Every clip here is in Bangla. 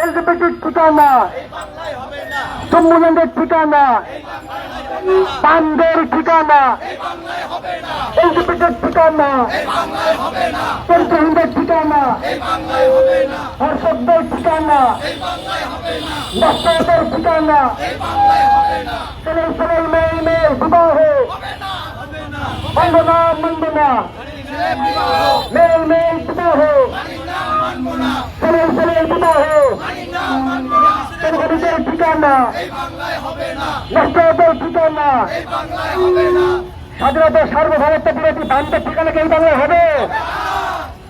এলজিবিটির ঠিকানা সম্মেলনের ঠিকানা পান্ডের ঠিকানা এলজিবিটির ঠিকানা কেন্দ্রহীনদের ঠিকানা হর্ষকদের ঠিকানা দস্তদের ঠিকানা ছেলে ছেলে মেয়ে মেয়ে বিবাহ মানব না মানব না মেয়ে মেয়ে বিবাহ ঠিকানা। ঠিকানা। স্বাধীনতা সার্বভৌমত্ব বিরোধী বান্ধব ঠিকানা কি এই বাংলায় হবে?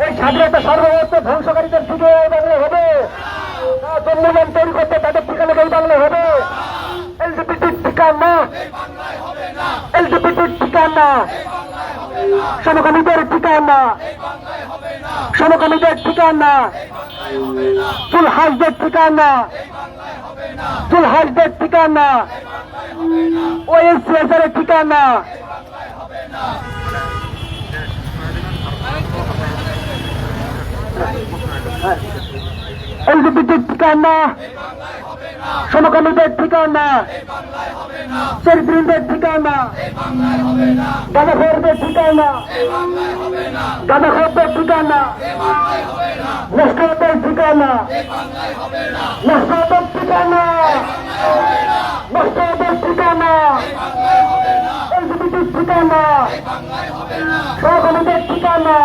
এই স্বাধীনতা সার্বভৌমত্ব ধ্বংসকারীদের থেকে এই বাংলায় হবে? জন্মদান তৈরি করতে তাদের ঠিকানা কি এই বাংলায় হবে? এলজিবিটির ঠিকানা। এলজিবিটির ঠিকানা। সমকামীদের ঠিকানা। সমকামীদের ঠিকানা চুলহাসদের ঠিকানা চুলহাসদের ঠিকানা ওএসএসের ঠিকানা এলজিবিটির ঠিকানা সমকামীদের ঠিকানা চরিত্রীদের ঠিকানা গাঁদাখোরদের ঠিকানা গাঁদাখোরদের ঠিকানা নষ্টদের ঠিকানা নষ্টদের ঠিকানা নষ্টদের ঠিকানা এলজিবিটির ঠিকানা সমকামীদের ঠিকানা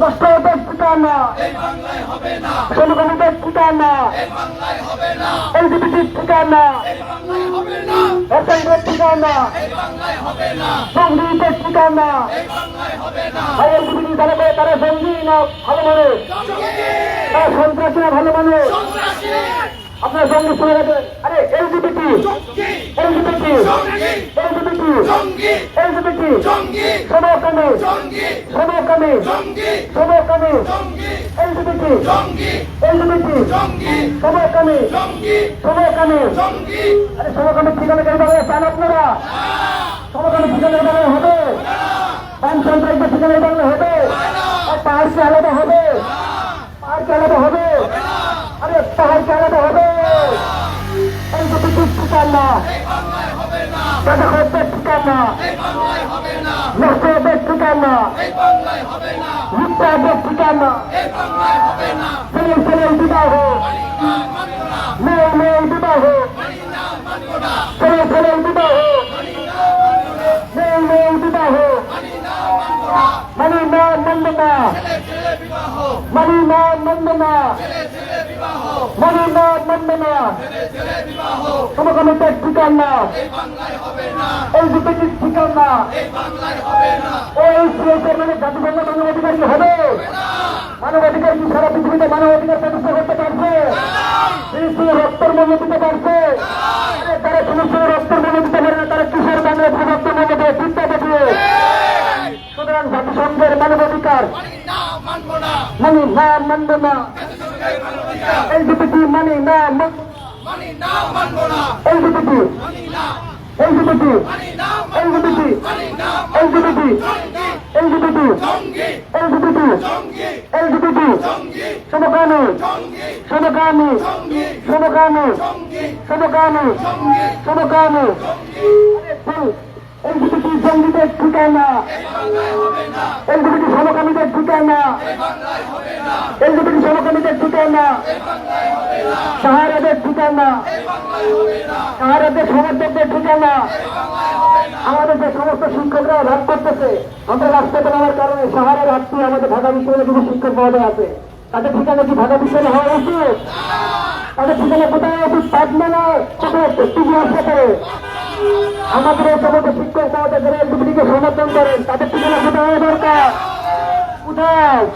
নষ্টদের ঠিকানা সমকামীদের ঠিকানা এলজিবিটির ঠিকানা হত্যাঙ্গের ঠিকানা সঙ্গীতের ঠিকানা এলজিবিটি যারা করে তারা সঙ্গী না ভালো মানুষ? তারা সন্ত্রাসী না ভালো মানুষ? আপনার সঙ্গে শুনে রাখবেন আরে এলজিবিটি এলজিবিটি এলজিবিটি এলজিবিটি সমকামী সমকামী সমকামী এলজিবিটি এলজিবিটি সমকামী সমকামী আরে সমকামী ঠিকানা কেন বাংলা চান আপনারা সমকামী ঠিকানা বাংলা হবে সন্ত্রাসীদের ঠিকানা বাংলা হবে আর পাহাড় কি আলাদা হবে পাহাড় কি আলাদা হবে আরে পাহাড় আলাদা হবে। এলজিবিটির ঠিকানা গাঁদাখোরদের ঠিকানা নষ্টদের ঠিকানা মিথ্যাদের ঠিকানা ছেলে ছেলে বিবাহ মেয়ে মেয়ে বিবাহ ছেলে ছেলে বিবাহ মেয়ে মেয়ে বিবাহ। মানি না নন্দ মানি না না মানি না নন্দ না সমকামিতার ঠিকানা এলজিবিটির ঠিকানা ওই সিএসের মানে জাতিসংঘ মানবাধিকার কি হবে। মানবাধিকার কি সারা পৃথিবীতে মানবাধিকার প্রতিষ্ঠা করতে পারছে ফিলিস্তিনের রক্তের মূল্য দিতে পারছে তারা ফিলিস্তিনের রক্তের মূল্য দিতে পারে না তারা কিসের বাংলা ভূগত্বের মূল্য দেয় চিন্তা দেখিয়ে সুতরাং জাতিসংঘের মানবাধিকার মানি না মানব না। এলজিবিটি মানি না LGBT LGBT LGBT LGBT LGBT LGBT LGBT সমকামী সমকামী সমকামী সমকামী সমকামী এলজিবিটি জঙ্গিদের ঠিকানা। এলজিবিটি সমকামীদের ঠিকানা। এলজিবিটি সমকামীদের ঠিকানা। সাহারাদের ঠিকানা। সাহারাদের সমর্থকদের ঠিকানা। আমাদের যে সমস্ত শিক্ষকরা রাগ করতেছে, আমরা রাস্তাতে নামার কারণে সাহারার হাত দিয়ে আমাদের ঢাকা বিশ্ববিদ্যালয়ে কিছু শিক্ষক মহোদয় আছে। তাদের ঠিকানা কি ঢাকা বিশ্ববিদ্যালয় হওয়া উচিত? তাদের ঠিকানা কোথায় উচিত পাবনা না কোথায় হাসপাতালে। আমাদের সমস্ত শিক্ষক মহোদয় যারা এলজিবিটিকে সমর্থন করেন তাদের ঠিকানা কোথায় হওয়া দরকার। কোথায়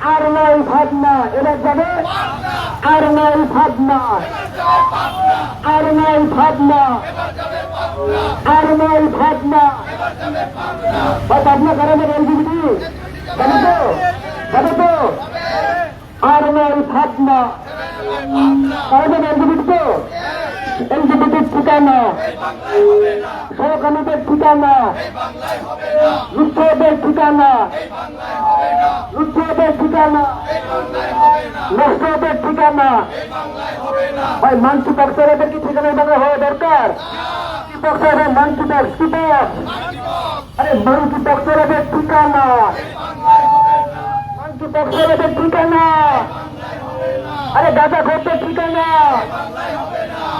আর নয় ভাবনা। এবার যাবে? আর নয় ভাবনা। আর নয় ভাবনা। আর নয় ভাবনা। ভাবনা কারণে এলজিবিটি যাবে তো? যাবে তো? আর নয় ভাবনা। কারণে এলজিবিটি তো? এলজিবিটির ঠিকানা। সহকামীদের ঠিকানা। মিত্রদের ঠিকানা। লুচ্ছাদের ঠিকানা। নষ্টদের ঠিকানা। ভাই, মানসি বক্তারাদের কি ঠিকানা বাংলা হওয়া দরকার? কি বক্তারা মানসি বক্স কি বক্স আরে, মানসি বক্তারাদের ঠিকানা। মানসি বক্তারাদের ঠিকানা। আরে, গাঁজা খোরদের ঠিকানা।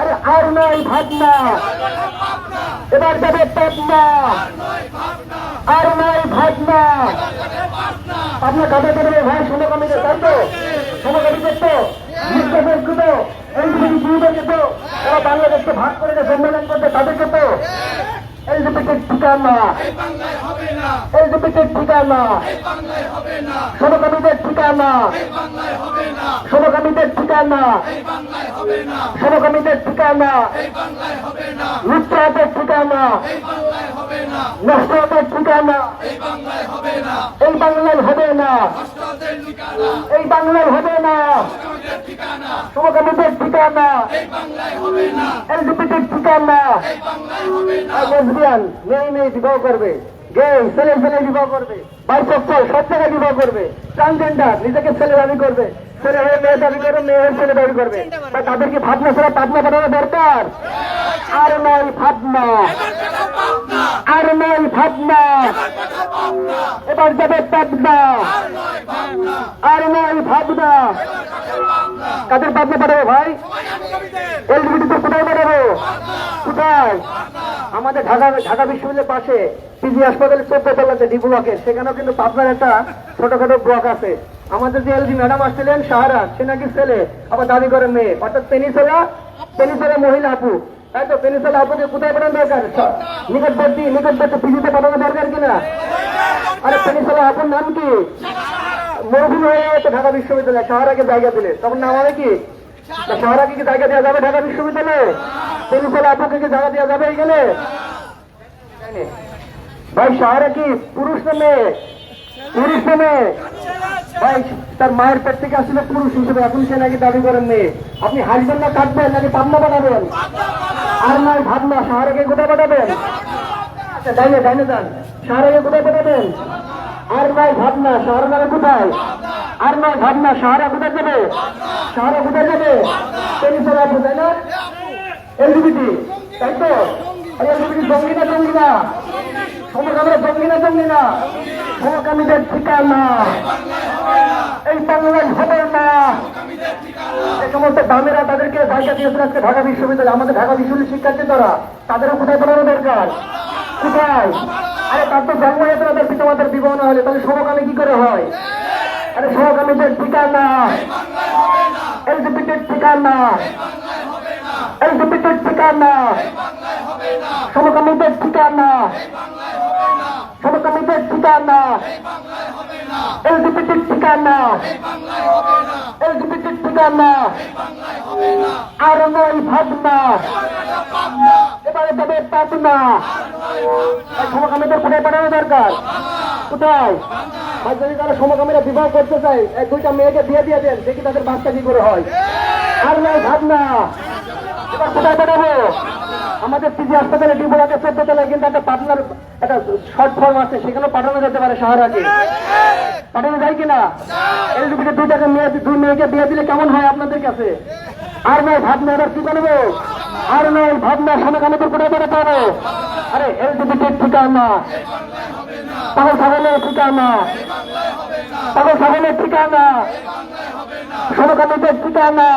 আরে আর নয় ফাটনা এবার যাবে পাটনা আর নয় ভাবনা। আপনার কাজে করবে ভাই ষোলো কমিটি তাই তো? ষোলো কমিটি তো? বিশ্বাসের তো এলজিবিটি যুবকে তো, ওরা বাংলাদেশকে ভাগ করে যে সম্মেলন করতে তাদেরকে তো? এলজিবিটির ঠিকানা এলজিবিটির ঠিকানা। ষোলো কমিটির ঠিকানা ষোলো কমিটির ঠিকানা ষোলো কমিটির ঠিকানা লুচ্চাদের ঠিকানা নষ্টদের ঠিকানা এই বাংলায় হবে না এই বাংলায় হবে না শুভকামীদের ঠিকানা এলজিপিটির ঠিকানা মেয়ে মেয়ে বিবাহ করবে গে ছেলে ছেলে বিবাহ করবে। বাইসেক্সুয়াল সব জায়গায় বিবাহ তাদের কি ভাবনা ছাড়া পাবনা পাঠানো দরকার? আর নয় ভাবনা। আর নয় ভাবনা। এবার যাবে পাবনা। আর নয় ভাবনা। কাদের পাবনা পাঠাবো ভাই? এলজিবিটি তো কোথায় পাঠাবো কোথায়? আমাদের ঢাকা ঢাকা বিশ্ববিদ্যালয়ের পাশে পিজি হাসপাতালের চোদ্দ তলাতে ডি ব্লকে। সেখানেও কিন্তু পাবনার একটা ছোটখাটো ব্লক আছে। আমাদের যে এলজি ম্যাডাম আসছিলেন সাহারা সে নাকি ছেলে, আবার দাবি করে মেয়ে। অর্থাৎ পেনিসেলা পেনিসেলা মহিলা আপু। তাই তো পেনিসেলা আপুকে কোথায় পাঠানো দরকার? নিকটবর্তী নিকটবর্তী পিজিতে পাঠানো দরকার কিনা? আরে পেনিসেলা আপুর নাম কি? মৌসুম হয়ে গেছে ঢাকা বিশ্ববিদ্যালয় সাহারাকে জায়গা দিলে। তখন নাম হবে কি? সাহারাকে কি জায়গা দেওয়া যাবে ঢাকা বিশ্ববিদ্যালয়ে? আপুকে কি জায়গা দেওয়া যাবে ভাই কি? পুরুষ না পুরুষ না ভাই, তার মায়ের পেট থেকে আসলে পুরুষ হিসেবে এখন সে নাকি দাবি করেন আপনি হাসবেন না, কাটবেন, নাকি পাবনা পাঠাবেন? আর নয়, ভাবনা, সাহারাকে কোথায় পাঠাবেন? আচ্ছা ডাইনে ডাইনে কোথায় পাঠাবেন? আর নয়, ভাবনা শহর নামে কোথায়? আর নয় ভাবনা শহরে কোথায় যাবে? শহরে কোথায় যাবে? আছে না? এলজিবিটি তাই তো? এলজিবিটি জঙ্গি না না? এই না। এই সমস্ত দামেরা তাদেরকে আজকে ঢাকা বিশ্ববিদ্যালয়, আমাদের ঢাকা বিশ্ববিদ্যালয়ের শিক্ষার্থী তারা তাদেরও কোথায় পড়ানো দরকার? কোথায়? আরে তার তো জন্ম তাদের পিতামাতার বিবাহ হলে তাহলে সমকামী কি করে হয়? আরে সমকামীদের ঠিকানা? এলজিবিটির ঠিকানা? এলজিবিটির ঠিকানা? সমকামীদের ঠিকানা? সমকামীদের ঠিকানা? এলজিবিটির ঠিকানা? এলজিবিটির ঠিকানা? আর নয় ভাবনা। এবারে যাবে পাবনা। সমকামীদের কোথায় পাঠানো দরকার? কোথায়? আর যদি তারা সমকামীরা বিবাহ করতে চায়, এক দুইটা মেয়েকে বিয়ে দিয়ে দেন, দেখি তাদের বাচ্চা কি করে হয়। আর নয় ভাবনা এবার কোথায় পাঠাবো? আমাদের পিজি হাসপাতালে ডিবোলাকে চোদ্দ তলায় কিন্তু একটা পাবনার একটা শর্ট ফর্ম আছে সেখানে পাঠানো যেতে পারে শহর শহরাকে পাঠানো যায় কিনা? এলজিবিটি দুইটাকে মেয়ে, দুই মেয়েকে বিয়ে দিলে কেমন হয় আপনাদের কাছে? আর নয় ভাবনা এবার কি করব আর নয় ভাবনা সমকামীদের কোথায় পাঠাতে হবে? আরে এলজিবিটির ঠিকানা। পাগল ছাগলের ঠিকানা। পাগল ছাগলের ঠিকানা। সমকামীদের ঠিকানা।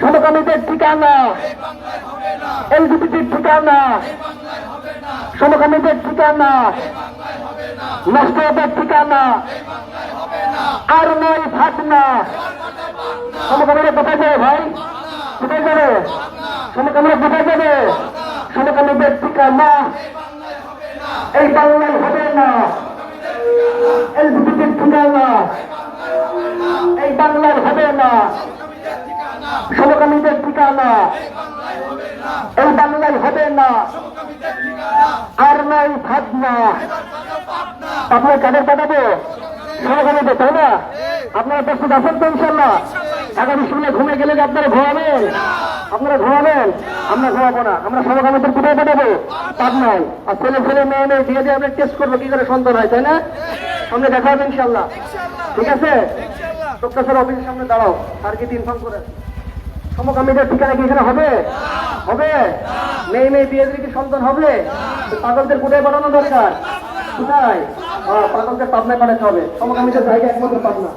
সমকামীদের ঠিকানা। এলজিবিটির ঠিকানা। সমকামীদের ঠিকানা। নষ্টদের ঠিকানা। আর নয় ফাটনা সমকামীরা কোথায় যাবে ভাই? কোথায় যাবে? সমকামীরা কোথায় যাবে? সমকামীদের ঠিকানা। এই বাংলায় হবে না। এলজিবিটির ঠিকানা। এই বাংলার হবে না। সমকামীদের ঠিকানা। এই বাংলায় হবে না। আর নাই ভাবনা। আপনার কাদের পাঠাবো? সমকামীদের, তাই না? আপনারা প্রস্তুত আছেন তো ইনশাল্লাহ আগামী শুনে ঘুমে গেলে আপনারা ঘুমাবেন? আপনারা ঘুমাবেন? আমরা ঘুমাবো না। আমরা সমকামীদের কোথায় পাঠাবো। পাবনায় আর ছেলে ছেলে মেয়ে মেয়ে দিয়ে দিয়ে আমরা টেস্ট করব কি করে সন্তান হয় তাই না? সামনে দেখা হবে ইনশাল্লাহ ঠিক আছে? অফিসের সামনে দাঁড়াও। আর কি ইনফর্ম করে। সমকামীদের ঠিকানা কি এখানে হবে? হবে? মেয়ে মেয়ে বিয়ে দিয়ে কি সন্তান হবে? পাগলদের কোথায় পাঠানো দরকার। কোথায়? হ্যাঁ, পাগলদের পাবনায় পাঠাতে হবে। সমকামীদের জায়গা একমাত্র পাবনা।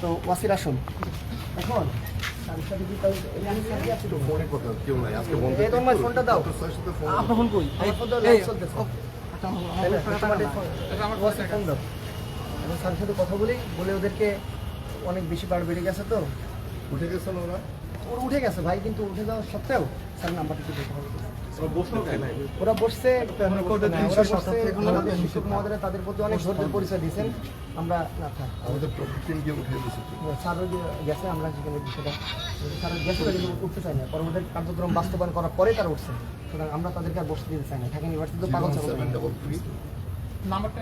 তো ওয়াসির আসুন এখন ফোনটা দাও। আপনার ফোন কই স্যারের সাথে কথা বলি বলে ওদেরকে অনেক বেশি বার বেড়ে গেছে তো উঠে গেছে ওরা ওরা উঠে গেছে, ভাই, কিন্তু উঠে যাওয়ার সত্ত্বেও স্যার নাম্বারটা দিতে হবে। ওরা বসছে শিক্ষক মহোদয় তাদের প্রতি অনেক ধৈর্যের পরিচয় দিয়েছেন। আমরা না থাক। আমাদের স্যারও গেছে আমরা যেখানে বিষয়টা স্যার গেছে উঠতে চাই না। পরবর্তী কার্যক্রম বাস্তবায়ন করার পরে তারা উঠছে। সুতরাং আমরা তাদেরকে আর বসতে দিতে চাই না। ঢাকা ইউনিভার্সিটি তো পাগল ছাগল। নাম্বারটা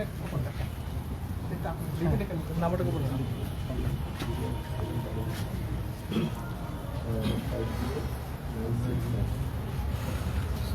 কই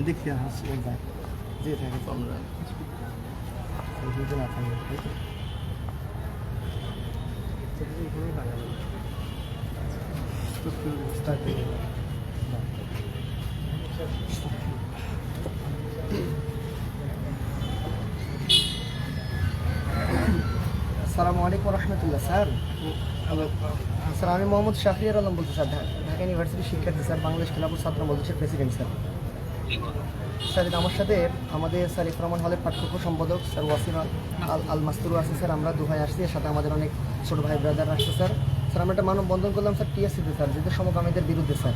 আমি দেখি আসছি একবার যে থাকে তো আমরা দুজনে থাকি। আসসালামু আলাইকুম রহমতুল্লাহ, স্যার। আমি মোহাম্মদ শাহরিয়ার আলম বলছি, স্যার ঢাকা ইউনিভার্সিটির শিক্ষার্থী, স্যার, বাংলাদেশ খেলাপুর ছাত্র মজলিসের প্রেসিডেন্ট স্যার। স্যার আমার সাথে আমাদের স্যার ইফরমান হলের পাঠ্যক্রম সম্পাদক স্যার ওয়াসিম আল- আল মাস্তুরু আছে, স্যার। আমরা দু ভাই আসছি, এর সাথে আমাদের অনেক ছোটো ভাই ব্রাদার আসছে, স্যার। স্যার, আমরা একটা মানববন্ধন করলাম, স্যার টিএসসিতে স্যার যেহেতু সমকামীদের বিরুদ্ধে, স্যার।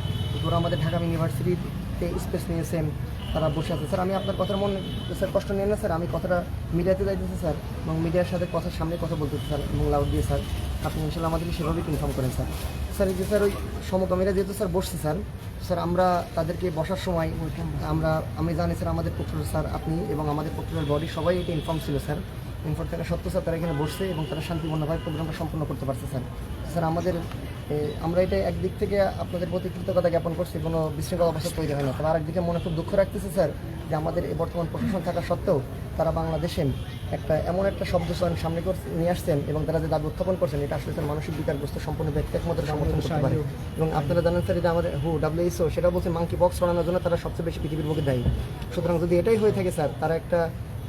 ওরা আমাদের ঢাকা ইউনিভার্সিটিতে স্পেস নিয়েছেন তারা বসে আছে। স্যার, আমি আপনার কথার মনে স্যার, কষ্ট নিয়ে না, স্যার। আমি কথাটা মিডিয়াতে যাইতেছি, স্যার, এবং মিডিয়ার সাথে কথা সামনে কথা বলতেছি, স্যার, এবং লাউড দিয়ে, স্যার। আপনি ইনশাল্লাহ আমাদেরকে সেভাবে ইনফর্ম করেন, স্যার। স্যার, এই যে স্যার, ওই সমকামীরা যেহেতু, স্যার, বসছে, স্যার স্যার, আমরা তাদেরকে বসার সময় আমরা, আমি জানি, স্যার, আমাদের পক্ষের স্যার, আপনি এবং আমাদের পক্ষের বডি সবাই এটা ইনফর্ম ছিল, স্যার। ইনফর্ম থাকা সত্ত্বেও, স্যার, তারা এখানে বসছে এবং তারা শান্তিপূর্ণভাবে প্রোগ্রামটা সম্পন্ন করতে পারছে, স্যার। স্যার, আমাদের আমরা এটা একদিক থেকে আপনাদের প্রতি কৃতজ্ঞতা জ্ঞাপন করছি কোনো বিশৃঙ্খলা অবস্থা তৈরি হয় না। তবে আরেকদিকে মনে খুব দুঃখ রাখতেছে স্যার যে আমাদের এই বর্তমান প্রশাসন থাকা সত্ত্বেও তারা বাংলাদেশে একটা এমন একটা শব্দ চয়ন সামনে নিয়ে আসছেন এবং তারা যে দাবি উত্থাপন করছেন এটা আসলে স্যার মানসিক বিকারগ্রস্ত সম্পূর্ণ ব্যক্তি একমাত্র সমর্থন করতে পারে। এবং আপনারা জানেন স্যার এটা আমাদের হু ডাব্লিউএসও সেটা বলছে মাংকি বক্স বানানোর জন্য তারা সবচেয়ে বেশি পৃথিবীর বুকে দায়ী। সুতরাং যদি এটাই হয়ে থাকে স্যার তারা একটা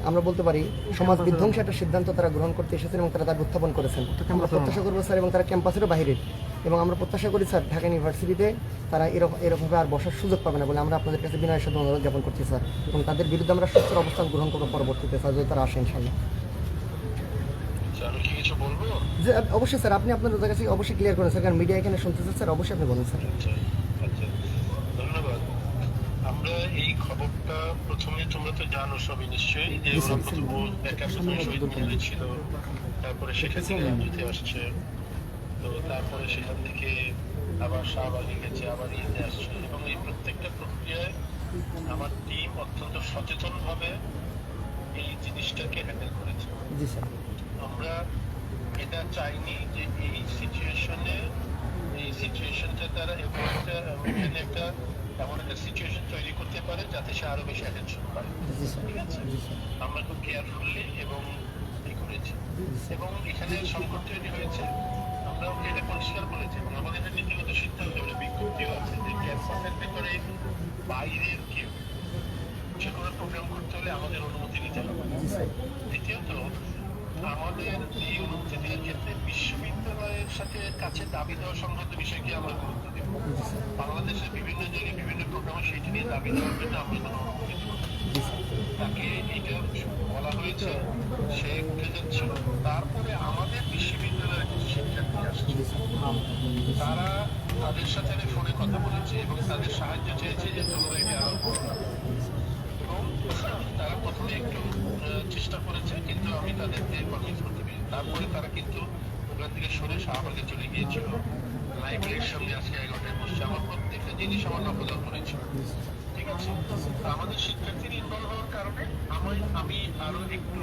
আমরা বলতে পারি সমাজ বিধ্বংসী একটা সিদ্ধান্ত তারা গ্রহণ করতে এসেছেন এবং তারা তার উত্থাপন করেছেন। আমরা প্রত্যাশা করব স্যার এবং তারা ক্যাম্পাসেরও বাইরের এবং আমরা প্রত্যাশা করি স্যার ঢাকা ইউনিভার্সিটিতে তারা এরকম এরকমভাবে আর বসার সুযোগ পাবে না বলে আমরা আপনাদের কাছে বিনয়ের সাথে অনুরোধ জ্ঞাপন করছি স্যার। এবং তাদের বিরুদ্ধে আমরা সুস্থ অবস্থান গ্রহণ করব পরবর্তীতে স্যার যদি তারা আসে ইনশাল্লাহ আমি কি কিছু বলব? যে অবশ্যই স্যার আপনি আপনাদের কাছে অবশ্যই ক্লিয়ার করেন স্যার কারণ মিডিয়া এখানে শুনতেছে স্যার অবশ্যই আপনি বলুন স্যার আচ্ছা আচ্ছা ধন্যবাদ আমরা এই খবরটা প্রথমে তোমরা তো জানো সবই নিশ্চয়ই যে জি, স্যার। তবু একাত্তর শহীদ মিনারে ছিল। তারপরে সেখান থেকে রাজনীতি আসছে। তো তারপরে সেখান থেকে আবার শাহবাগে গেছে আবার ইয়েতে আসছে। এবং এই প্রত্যেকটা প্রক্রিয়ায় আমার টিম অত্যন্ত সচেতনভাবে এই জিনিসটাকে হ্যান্ডেল করেছে। আমরা এটা চাইনি যে এই সিচুয়েশনে এই সিচুয়েশনটা তারা এমন একটা একটা এমন একটা সিচুয়েশন তৈরি করতে পারে যাতে সে আরও বেশি অ্যাটেনশন পায়। ঠিক আছে? আমরা খুব কেয়ারফুলি এবং করেছি। এবং এখানে সংকট তৈরি হয়েছে। আমরা ওকে এটা পরিষ্কার বলেছি এবং আমাদের এটা নীতিগত সিদ্ধান্ত একটা বিজ্ঞপ্তিও আছে যে ক্যাম্পাসের ভেতরে বাইরের কেউ যে কোনো প্রোগ্রাম করতে হলে আমাদের অনুমতি নিতে হবে। দ্বিতীয়ত আমাদের এই অনুমতি দেওয়ার ক্ষেত্রে বিশ্ববিদ্যালয়ের সাথে কাছে দাবি দেওয়া সংক্রান্ত বিষয়কে আমরা গুরুত্ব দেব? বাংলাদেশের বিভিন্ন জায়গায় বিভিন্ন প্রোগ্রামে সেইটি নিয়ে দাবি দেওয়ার জন্য আমরা কোনো তাকে এটা বলা হয়েছে, সে উঠে যাচ্ছিল তারপরে আমাদের বিশ্ববিদ্যালয়ের শিক্ষার্থী আসছে। তারা তাদের সাথে আমি ফোনে কথা বলেছি এবং তাদের সাহায্য চেয়েছি যে তোমরা এটা আরও। এবং তারা প্রথমে একটু চেষ্টা করেছে, কিন্তু আমি তাদেরকে কনভিন্স করতে পারি তারপরে তারা কিন্তু ওখান থেকে সরে শাহবাগে চলে গিয়েছিল। লাইব্রেরির সামনে আজকে এগারোটায় বসছে আমার প্রত্যেকটা জিনিস আমার নকল করেছিল ঠিক আছে? আমাদের শিক্ষার্থীর ইনভলভ হওয়ার কারণে আমি আমি আরও একটু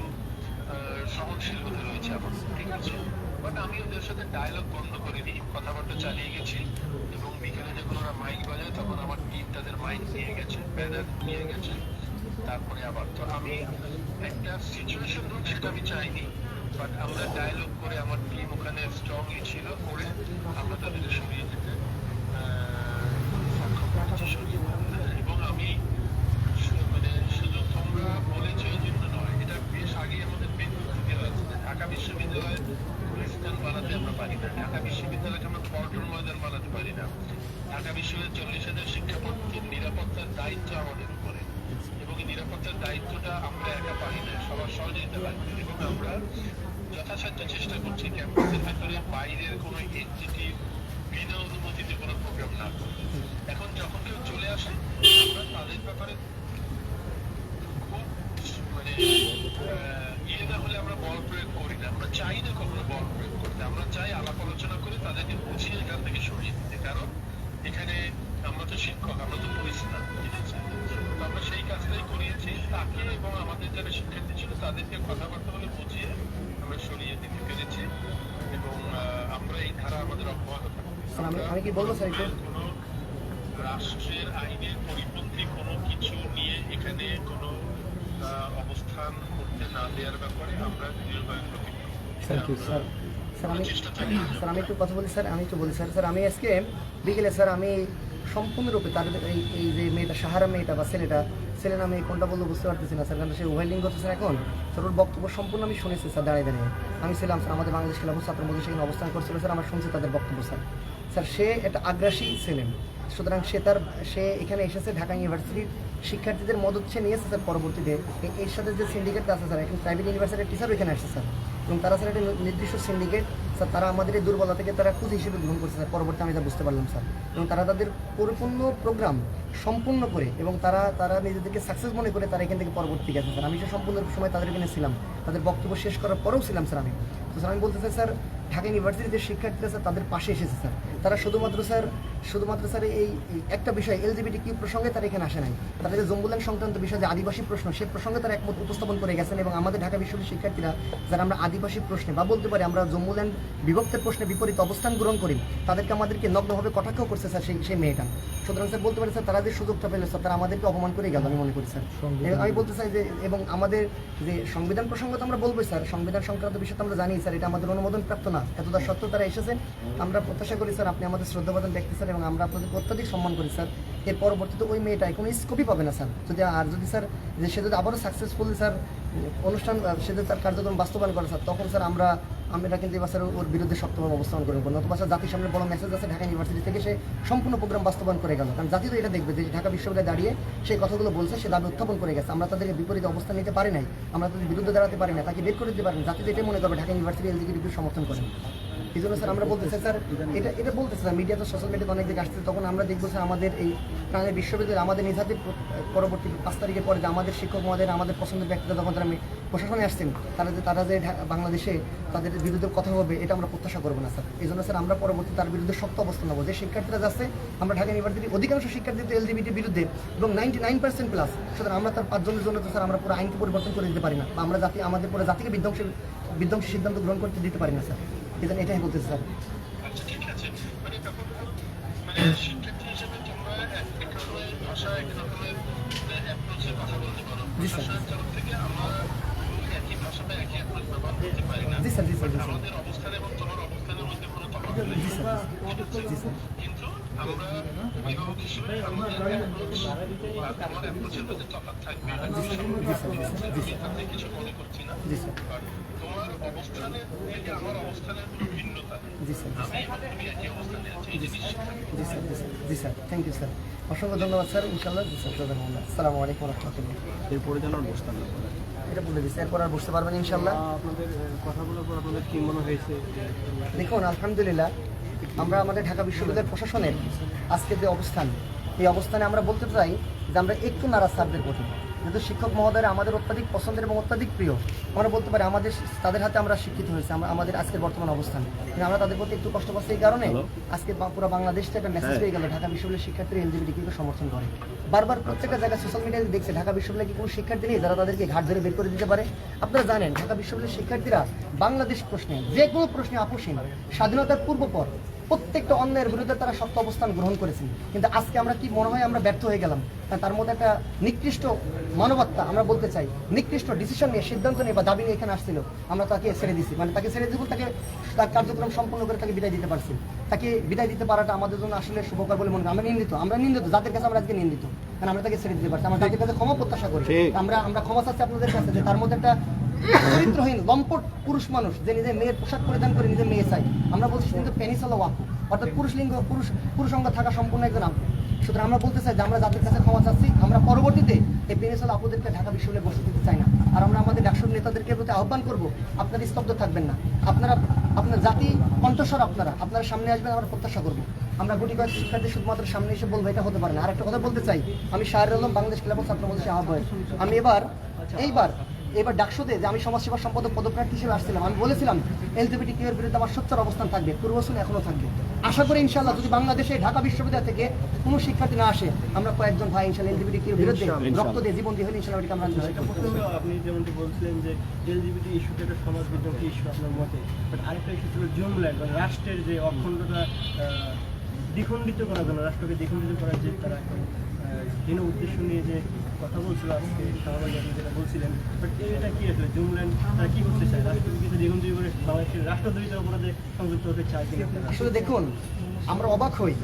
সহনশীল হতে রয়েছে আমার ঠিক আছে? বাট আমি ওদের সাথে ডায়লগ বন্ধ করিনি কথাবার্তা চালিয়ে গেছি। এবং বিকেলে যখন ওরা মাইক বাজায়, তখন আমার টিম তাদের মাইক নিয়ে গেছে ব্যানার নিয়ে গেছে। তারপরে আবার, তো আমি একটা সিচুয়েশন হোক আমি চাইনি। বাট আমরা ডায়লগ করে আমার টিম ওখানে স্ট্রংলি ছিল, করে আমরা তাদের সরিয়ে একটু কথা বলি, স্যার, আমি একটু বলি, স্যার। স্যার, আমি আজকে বিকেলে, স্যার, আমি সম্পূর্ণরূপে তার এই এই যে মেয়েটা, সাহারা মেয়েটা বা ছেলেটা ছেলে নামে কোনটা বলল বুঝতে পারতেছি না, স্যার, কারণ সে উভয় করতেছে স্যার, এখন। স্যার, ওর বক্তব্য সম্পূর্ণ আমি শুনেছি, স্যার, দাঁড়িয়ে দাঁড়িয়ে। আমি ছিলাম, স্যার, আমাদের বাংলাদেশ খেলাফত ছাত্র মধ্যে সেখানে অবস্থান করছিল, স্যার, আমার শুনছি তাদের বক্তব্য, স্যার। স্যার, সে একটা আগ্রাসী ছেলে। সুতরাং সে তার, সে এখানে এসেছে ঢাকা ইউনিভার্সিটির শিক্ষার্থীদের মদত সে নিয়েছে স্যার পরবর্তীতে। এর সাথে যে সিন্ডিকেট আছে স্যার, এখন প্রাইভেট ইউনিভার্সিটির টিচারও এখানে আসছে স্যার। এবং তারা স্যার একটা নির্দিষ্ট সিন্ডিকেট স্যার তারা আমাদের এই দুর্বলতা থেকে তারা খুঁজ হিসেবে গ্রহণ করছে স্যার, পরবর্তী আমি তা বুঝতে পারলাম স্যার। এবং তারা তাদের পরিপূর্ণ প্রোগ্রাম সম্পূর্ণ করে এবং তারা তারা নিজেদেরকে সাকসেস মনে করে তারা এখান থেকে পরবর্তী গেছে স্যার। আমি সে সম্পূর্ণ সময় তাদের এখানে ছিলাম। তাদের বক্তব্য শেষ করার পরেও ছিলাম স্যার আমি। তো স্যার আমি বলতে চাই স্যার, ঢাকা ইউনিভার্সিটির যে শিক্ষার্থীরা স্যার তাদের পাশে এসেছে স্যার। তারা শুধুমাত্র স্যার শুধুমাত্র স্যার এই একটা বিষয় এলজিবিটি কিউ প্রসঙ্গে তারা এখানে আসে নাই। তারা যে জম্বুল্যান্ড সংক্রান্ত বিষয় যে আদিবাসী প্রশ্ন সে প্রসঙ্গে তারা একমত উপস্থাপন করে গেছেন এবং আমাদের ঢাকা বিশ্ববিদ্যালয়ের শিক্ষার্থীরা যারা আমরা আদিবাসী প্রশ্নে বা বলতে পারি আমরা জম্বুল্যান্ড বিভক্তের প্রশ্নে বিপরীত অবস্থান গ্রহণ করি তাদেরকে আমাদেরকে নগ্নভাবে কটাক্ষও করছে স্যার সেই সেই মেয়েটা। সুতরাং স্যার বলতে পারি স্যার তারা যে সুযোগটা পেলে স্যার তারা আমাদেরকে অপমান করে গেল আমি মনে করি স্যার। আমি বলতে চাই যে এবং আমাদের যে সংবিধান প্রসঙ্গ তো আমরা বলবোই স্যার সংবিধান সংক্রান্ত বিষয় তো আমরা জানি স্যার এটা আমাদের অনুমোদন প্রাপ্ত না। এতটা সত্ত্বেও তারা এসেছেন আমরা প্রত্যাশা করি স্যার আপনি আমাদের শ্রদ্ধাবাদন ব্যক্তি, স্যার, এবং আমরা আপনাদের অত্যধিক সম্মান করি, স্যার। এর পরবর্তীতে ওই মেয়েটাই কোনো স্কোপই পাবে না, স্যার। যদি আর যদি, স্যার, যে সে যদি আবারও সাকসেসফুলি স্যার, অনুষ্ঠান সে যদি তার কার্যক্রম বাস্তবায়ন করে, স্যার, তখন, স্যার, আমরা আমরা কিন্তু এবার ওর বিরুদ্ধে শক্তভাবে অবস্থান করব নতুবা জাতির সামনে বড় মেসেজ আছে ঢাকা ইউনিভার্সিটি থেকে, সে সম্পূর্ণ প্রোগ্রাম বাস্তবায়ন করে গেল। কারণ জাতি তো এটা দেখবে যে ঢাকা বিশ্ববিদ্যালয়ে দাঁড়িয়ে সেই কথাগুলো বলছে, সে দাবি উত্থাপন করে গেছে। আমরা তাদেরকে বিপরীত অবস্থান নিতে পারি নাই, আমরা তাদের বিরুদ্ধে দাঁড়াতে পারি না তাকে বের করে দিতে পারি না জাতি তো এটাই মনে করবে, ঢাকা ইউনিভার্সিটি এলজিকে সমর্থন করেন এই জন্য স্যার আমরা বলতে চাই স্যার, এটা এটা বলতে স্যার মিডিয়া তো সোশ্যাল মিডিয়াতে অনেক জায়গায় আসছে, তখন আমরা দেখব স্যার আমাদের এই প্রাণের বিশ্ববিদ্যালয়, আমাদের নিজ হাতে প- পরবর্তী পাঁচ তারিখের পরে যে আমাদের শিক্ষক মহাদের আমাদের পছন্দের ব্যক্তিরা যখন তারা প্রশাসনে আসছেন, তারা যে তারা যে বাংলাদেশে তাদের বিরুদ্ধে কথা হবে এটা আমরা প্রত্যাশা করব না স্যার। এই জন্য স্যার আমরা পরবর্তী তার বিরুদ্ধে শক্ত অবস্থান নেব। যে শিক্ষার্থীরা যাচ্ছে আমরা ঢাকা ইউনিভার্সিটির অধিকাংশ শিক্ষার্থীদের এলজিবিটির বিরুদ্ধে এবং নাইনটি নাইন পার্সেন্ট প্লাস সুতরাং আমরা তার পাঁচজনের জন্য তো স্যার আমরা পুরো আইনকে পরিবর্তন করে দিতে পারি না বা আমরা জাতি আমাদের পুরো জাতিকে বিধ্বংসের বিধ্বংসী সিদ্ধান্ত গ্রহণ করতে দিতে পারি না স্যার। এই জন্য এটাই বলতেছি স্যার। আচ্ছা ঠিক আছে মানে ব্যাপারটা মানে শিক্ষার্থী হিসেবে তোমরা এক এক রকমের ভাষা এক রকমের অ্যাপ্রোচে কথা বলতে পারো জি, স্যার। প্রশাসনের তরফ থেকে আমরা একই ভাষা বা একই অ্যাপ্রোচ ব্যবহার করতে পারি না জি স্যার জি স্যার জি স্যার আমাদের অবস্থান এবং তোমার অবস্থানের মধ্যে কোনো তফাৎ নেই জি স্যার জি স্যার কিন্তু আমরা অভিভাবক হিসেবে আমাদের অ্যাপ্রোচ বা তোমার অ্যাপ্রোচের মধ্যে তফাৎ থাকবে জি স্যার জি স্যার জি স্যার তাতে কিছু মনে করছি না জি স্যার বাট তোমার অবস্থানের থেকে আমার অবস্থানের কোনো ভিন্নতা নেই জি sir G sir. G sir G sir thank you sir. অসংখ্য ধন্যবাদ স্যার। ইনশাল্লাহ জি স্যার জাজাকুমুল্লাহ আসসালামু আলাইকুম রহমতুল্লাহ এরপরে যেন আর বসতাম না এটা বলে দিচ্ছি এরপর আর পারবেন ইনশাল্লাহ আপনাদের কথাগুলোর পর আপনাদের কি মনে হয়েছে? দেখুন আলহামদুলিল্লাহ আমরা আমাদের ঢাকা বিশ্ববিদ্যালয়ের প্রশাসনের আজকের যে অবস্থান এই অবস্থানে আমরা বলতে চাই যে আমরা একটু নারাজ সাবদের প্রতি। যেহেতু শিক্ষক মহোদয়রা আমাদের অত্যাধিক পছন্দের এবং অত্যাধিক প্রিয়। আমরা বলতে পারি আমাদের তাদের হাতে আমরা শিক্ষিত হয়েছি আমাদের আজকের বর্তমান অবস্থান। কিন্তু আমরা তাদের প্রতি একটু কষ্ট পাচ্ছি এই কারণে আজকে পুরো বাংলাদেশটা একটা মেসেজ হয়ে। গেল ঢাকা বিশ্ববিদ্যালয়ের শিক্ষার্থীরা এলজিবিটি কিন্তু সমর্থন করে। বারবার প্রত্যেকটা জায়গায় সোশ্যাল মিডিয়াতে দেখছে ঢাকা বিশ্ববিদ্যালয়ে কি কোনো শিক্ষার্থী নেই যারা তাদেরকে ঘাট ধরে বের করে দিতে পারে? আপনারা জানেন ঢাকা বিশ্ববিদ্যালয়ের শিক্ষার্থীরা বাংলাদেশ প্রশ্নে যে কোনো প্রশ্নে আপোষহীন। স্বাধীনতার পূর্বপর প্রত্যেকটা অন্যায়ের বিরুদ্ধে তারা শক্ত অবস্থান গ্রহণ করেছেন। কিন্তু আজকে আমরা কি মনে হয় আমরা ব্যর্থ হয়ে গেলাম? তার মধ্যে একটা নিকৃষ্ট মানবত্তা আমরা বলতে চাই নিকৃষ্ট ডিসিশন নিয়ে সিদ্ধান্ত নিয়ে বা দাবি নিয়ে এখানে আসছিল। আমরা তাকে ছেড়ে দিছি। মানে তাকে ছেড়ে দিব তাকে তার কার্যক্রম সম্পন্ন করে তাকে বিদায় দিতে পারছি। তাকে বিদায় দিতে পারাটা আমাদের জন্য আসলে শুভকর বলে মনে করি। আমরা নিন্দিত। আমরা নিন্দিত। যাদের কাছে আমরা আজকে নিন্দিত। কারণ আমরা তাকে ছেড়ে দিতে পারছি। আমরা তাদের কাছে ক্ষমা প্রত্যাশা করি। আমরা আমরা ক্ষমা চাচ্ছি আপনাদের কাছে যে তার মধ্যে একটা চরিত্রহীন লম্পট পুরুষ মানুষ যে নিজের মেয়ের পোশাক পরিধান করে নিজের মেয়ে চাই আমরা বলছি কিন্তু পেনিস হলো ওয়াকু অর্থাৎ পুরুষ লিঙ্গ পুরুষ পুরুষ অঙ্গ থাকা সম্পূর্ণ একজন আপু সুতরাং আমরা বলতে চাই যে আমরা যাদের কাছে ক্ষমা চাচ্ছি আমরা পরবর্তীতে এই পেনিস হলো আপুদেরকে ঢাকা বিশ্ববিদ্যালয়ে বসে দিতে চাই না। আর আমরা আমাদের ডাকসুর নেতাদেরকে প্রতি আহ্বান করব আপনারা স্তব্ধ থাকবেন না। আপনারা আপনার জাতি কণ্ঠস্বর আপনারা আপনারা সামনে আসবেন আমরা প্রত্যাশা করব। আমরা গুটি কয়েক শিক্ষার্থী শুধুমাত্র সামনে এসে বলব এটা হতে পারে না। আর একটা কথা বলতে চাই আমি শাহর আলম বাংলাদেশ ক্লাব ছাত্র মধ্যে আহ্বায়ক। আমি এবার এইবার এবার ডাকসুতে যে আমি সমাজসেবা সম্পাদক পদপ্রার্থী হিসেবে আসছিলাম আমি বলেছিলাম এলজিবিটি কিউ এর বিরুদ্ধে আমার সোচ্চার অবস্থান থাকবে পূর্বসূল এখনও থাকবে আশা করি ইনশাল্লাহ যদি বাংলাদেশে ঢাকা বিশ্ববিদ্যালয় থেকে কোনো শিক্ষার্থী না আসে আমরা কয়েকজন ভাই ইনশাল্লাহ এলজিবিটি কিউ বিরুদ্ধে রক্ত দিয়ে জীবন দিয়ে হলে ইনশাল্লাহ এটাকে আমরা পারব। আপনি যেমনটি বলছিলেন যে এলজিবিটি ইস্যুটা একটা সমাজ বিদ্রোহী ইস্যু আপনার মতে বাট আরেকটা ইস্যু ছিল জুমল্যান্ড মানে রাষ্ট্রের যে অখণ্ডতা দ্বিখণ্ডিত করার জন্য রাষ্ট্রকে দ্বিখণ্ডিত করার যে তারা হীন উদ্দেশ্য নিয়ে যে কথা বলছিল আজকে শাহবাজ আপনি যেটা বলছিলেন বাট এটা কি আসলে জুমল্যান্ড তারা কি করতে চায়? কিন্তু দ্বিখণ্ডিত করে বাংলাদেশের রাষ্ট্রদ্রোহিতার অপরাধে সংযুক্ত হতে চায় আসলে দেখুন, আমরা অবাক হই।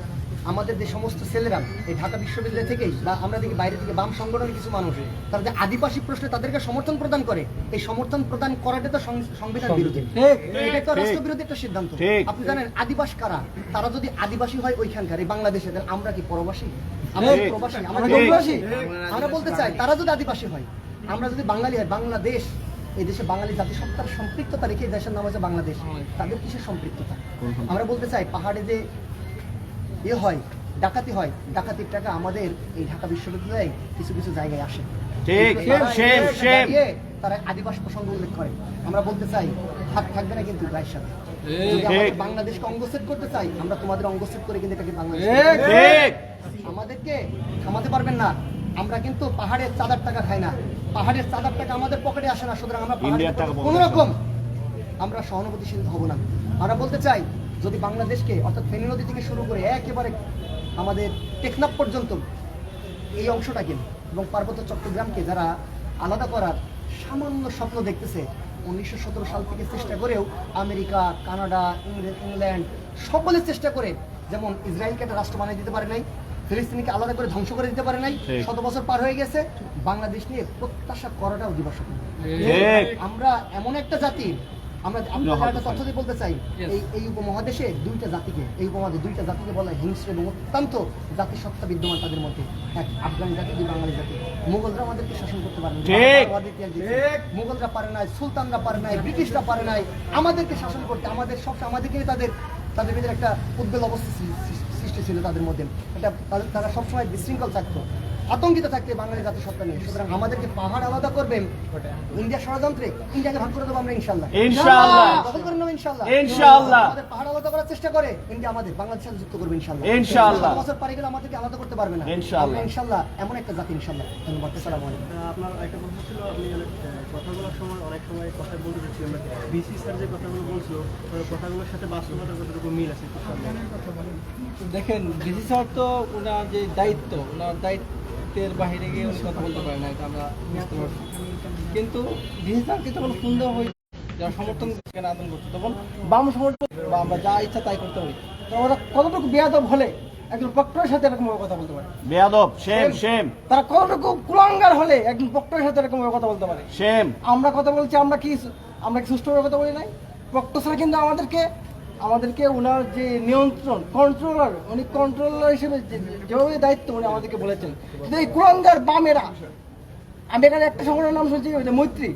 আমাদের যে সমস্ত ছেলেরা এই ঢাকা বিশ্ববিদ্যালয় থেকেই বা আমরা দেখি বাইরে থেকে বাম সংগঠনের কিছু মানুষ তারা যে আদিবাসী প্রশ্নে তাদেরকে সমর্থন প্রদান করে এই সমর্থন প্রদান করাটা তো সংবিধান বিরোধী। এটা তো রাষ্ট্র বিরোধী একটা সিদ্ধান্ত। আপনি জানেন আদিবাস কারা? তারা যদি আদিবাসী হয় ওইখানকার এই বাংলাদেশে তাহলে আমরা কি পরবাসী? আমরা প্রবাসী? আমরা প্রবাসী আমরা বলতে চাই তারা যদি আদিবাসী হয় আমরা যদি বাঙালি হয় বাংলাদেশ এই দেশে বাঙালি জাতিসত্তার সম্পৃক্ততা রেখে দেশের নাম হচ্ছে বাংলাদেশ তাদের কিসের সম্পৃক্ততা? আমরা বলতে চাই পাহাড়ে যে ইয়ে হয় ডাকাতি হয়। ডাকাতির টাকা আমাদের এই ঢাকা বিশ্ববিদ্যালয়ে কিছু কিছু জায়গায় আসে। তারা আদিবাসী প্রসঙ্গ উল্লেখ করে। আমরা বলতে চাই হাত থাকবে না কিন্তু গায়ের সাথে। যদি বাংলাদেশকে অঙ্গসেট করতে চাই আমরা তোমাদের অঙ্গসেট করে কিন্তু এটাকে বাংলাদেশ আমাদেরকে থামাতে পারবেন না। আমরা কিন্তু পাহাড়ের চাঁদার টাকা খাই না। পাহাড়ের চাঁদার টাকা আমাদের পকেটে আসে না সুতরাং আমরা কোন রকম আমরা সহানুভূতিশীল হব না। আমরা বলতে চাই যদি বাংলাদেশকে অর্থাৎ ফেনী নদী থেকে শুরু করে একেবারে আমাদের টেকনাফ পর্যন্ত এই অংশটাকে এবং পার্বত্য চট্টগ্রামকে যারা আলাদা করার সামান্য স্বপ্ন দেখতেছে উনিশশো সতেরো সাল থেকে চেষ্টা করেও আমেরিকা কানাডা ইংল্যান্ড সকলে চেষ্টা করে যেমন ইসরায়েলকে একটা রাষ্ট্র বানিয়ে দিতে পারে নাই ফিলিস্তিনিকে আলাদা করে ধ্বংস করে দিতে পারে নাই শত বছর পার হয়ে গেছে বাংলাদেশ নিয়ে প্রত্যাশা করাটাও দিবস। আমরা এমন একটা জাতি আমরা একটা তথ্য দিয়ে বলতে চাই এই এই উপমহাদেশে দুইটা জাতিকে এই উপমহাদেশে দুইটা জাতিকে বলা হয় হিংস্র এবং অত্যন্ত জাতিসত্তা বিদ্যমান তাদের মধ্যে। এক আফগান জাতি দুই বাঙালি জাতি। মুঘলরা আমাদেরকে শাসন করতে পারে মুঘলরা পারে নাই সুলতানরা পারে নাই ব্রিটিশরা পারে নাই। আমাদেরকে শাসন করতে আমাদের সব আমাদেরকে তাদের তাদের ভিতরে একটা উদ্বেল অবস্থা সৃষ্টি ছিল তাদের মধ্যে। এটা তারা সবসময় বিশৃঙ্খল থাকতো। আতঙ্কিত থাকতে বাঙালি জাতির সত্তা নিয়ে সুতরাং আমাদেরকে পাহাড় আলাদা করবেন ইন্ডিয়া ষড়যন্ত্রে ইন্ডিয়াকে ভাগ করে দেবো আমরা ইনশাল্লাহ ইনশাআল্লাহ। দখল করে নেব ইনশাল্লাহ ইনশাআল্লাহ। আমাদের পাহাড় আলাদা করার চেষ্টা করে ইন্ডিয়া আমাদের বাংলাদেশের সাথে যুক্ত করবে ইনশাল্লাহ ইনশাআল্লাহ। বছর পারি গেলে আমাদেরকে আলাদা করতে পারবে না। ইনশাআল্লাহ। আমরা ইনশাল্লাহ এমন একটা জাতি ইনশাল্লাহ ধন্যবাদ সালাম আলাইকুম। আপনার একটা কথা ছিল আপনি কথা বলার সময় অনেক সময় কথা বলতে চাচ্ছিলেন বিসি স্যার যে কথাগুলো বলছিল কথাগুলোর সাথে বাস্তবতার কতটুকু মিল আছে দেখেন ডিসি স্যার তো ওনার যে দায়িত্ব ওনার দায়িত্বের বাইরে গিয়ে উনি কথা বলতে পারেন না এটা আমরা বুঝতে পারছি। কিন্তু স্যারকে যখন ফোন দেওয়া হয় যারা সমর্থন আন্দোলন করতো তখন বাম সমর্থন বা আমরা যা ইচ্ছা তাই করতে পারি। তো ওরা কতটুকু বেয়াদব হলে একজন প্রক্টরের সাথে এরকম কথা বলতে পারে? বেয়াদব সেম সেম তারা কতটুকু কুলাঙ্গার হলে একজন প্রক্টরের সাথে এরকম কথা বলতে পারে? সেম আমরা কথা বলছি আমরা কি আমরা কি সুষ্ঠুভাবে কথা বলি নাই? স্যার কিন্তু আমাদেরকে আমাদেরকে ওনার যে নিয়ন্ত্রণ কন্ট্রোলার উনি কন্ট্রোলার হিসেবে যেভাবে দায়িত্ব উনি আমাদেরকে বলেছেন। কিন্তু এই কুলাঙ্গার বামেরা আমি এখানে একটা সংগঠনের নাম শুনছি মৈত্রী।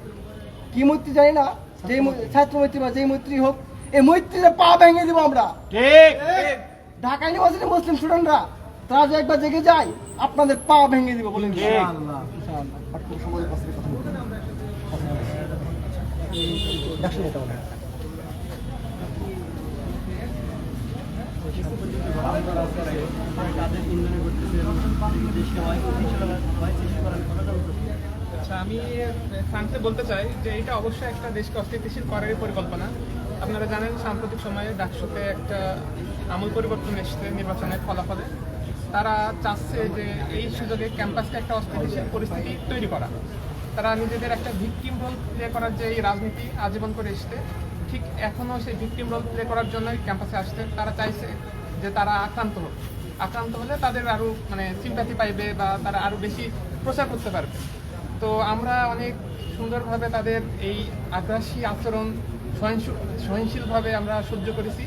কি মৈত্রী জানি না যে ছাত্র মৈত্রী বা যেই মৈত্রী হোক এই মৈত্রীরা পা ভেঙে দিব আমরা। ঠিক। ঢাকা ইউনিভার্সিটি মুসলিম স্টুডেন্টরা তারা যে একবার জেগে যায় আপনাদের পা ভেঙে দিব। ইনশাআল্লাহ আচ্ছা আমি ফ্রান্সে বলতে চাই যে এটা অবশ্যই একটা দেশকে অস্থিতিশীল করারই পরিকল্পনা। আপনারা জানেন, সাম্প্রতিক সময়ে ডাকসুতে একটা আমূল পরিবর্তন এসছে নির্বাচনের ফলাফলে। তারা চাচ্ছে যে এই সুযোগে ক্যাম্পাসকে একটা অস্থিতিশীল পরিস্থিতি তৈরি করা। তারা নিজেদের একটা ভিকটিম রোল প্লে করার যে এই রাজনীতি আজীবন করে এসছে, ঠিক এখনও সেই ভিকটিম রোল প্লে করার জন্যই ক্যাম্পাসে আসছে। তারা চাইছে যে তারা আক্রান্ত হোক আক্রান্ত হলে তাদের আরও মানে সিম্প্যাথি পাইবে বা তারা আরও বেশি প্রচার করতে পারবে। তো আমরা অনেক সুন্দরভাবে তাদের এই আগ্রাসী আচরণ সহনশীলভাবে আমরা সহ্য করেছি।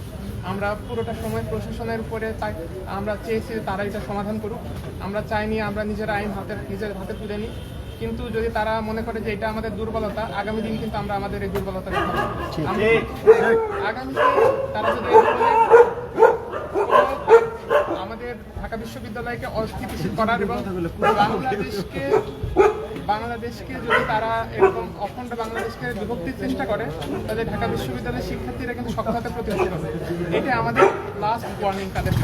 আমরা পুরোটা সময় প্রশাসনের উপরে তাই আমরা চেয়েছি তারা এটা সমাধান করুক। আমরা চাইনি আমরা নিজের আইন হাতে নিজের হাতে তুলে নিই। কিন্তু যদি তারা মনে করে যে এটা আমাদের দুর্বলতা আগামী দিন কিন্তু আমরা আমাদের এই দুর্বলতা আগামীতে তারা যদি এই ধরনের কোনো আমাদের ঢাকা বিশ্ববিদ্যালয়কে অস্থিতিশীল করার এবং বাংলাদেশকে বাংলাদেশকে যদি তারা এরকম অখণ্ড বাংলাদেশকে বিভক্তির চেষ্টা করে, তাহলে ঢাকা বিশ্ববিদ্যালয়ের শিক্ষার্থীরা কিন্তু সক্ষমতা প্রতিষ্ঠিত হবে। এটা আমাদের লাস্ট ওয়ার্নিং তাদের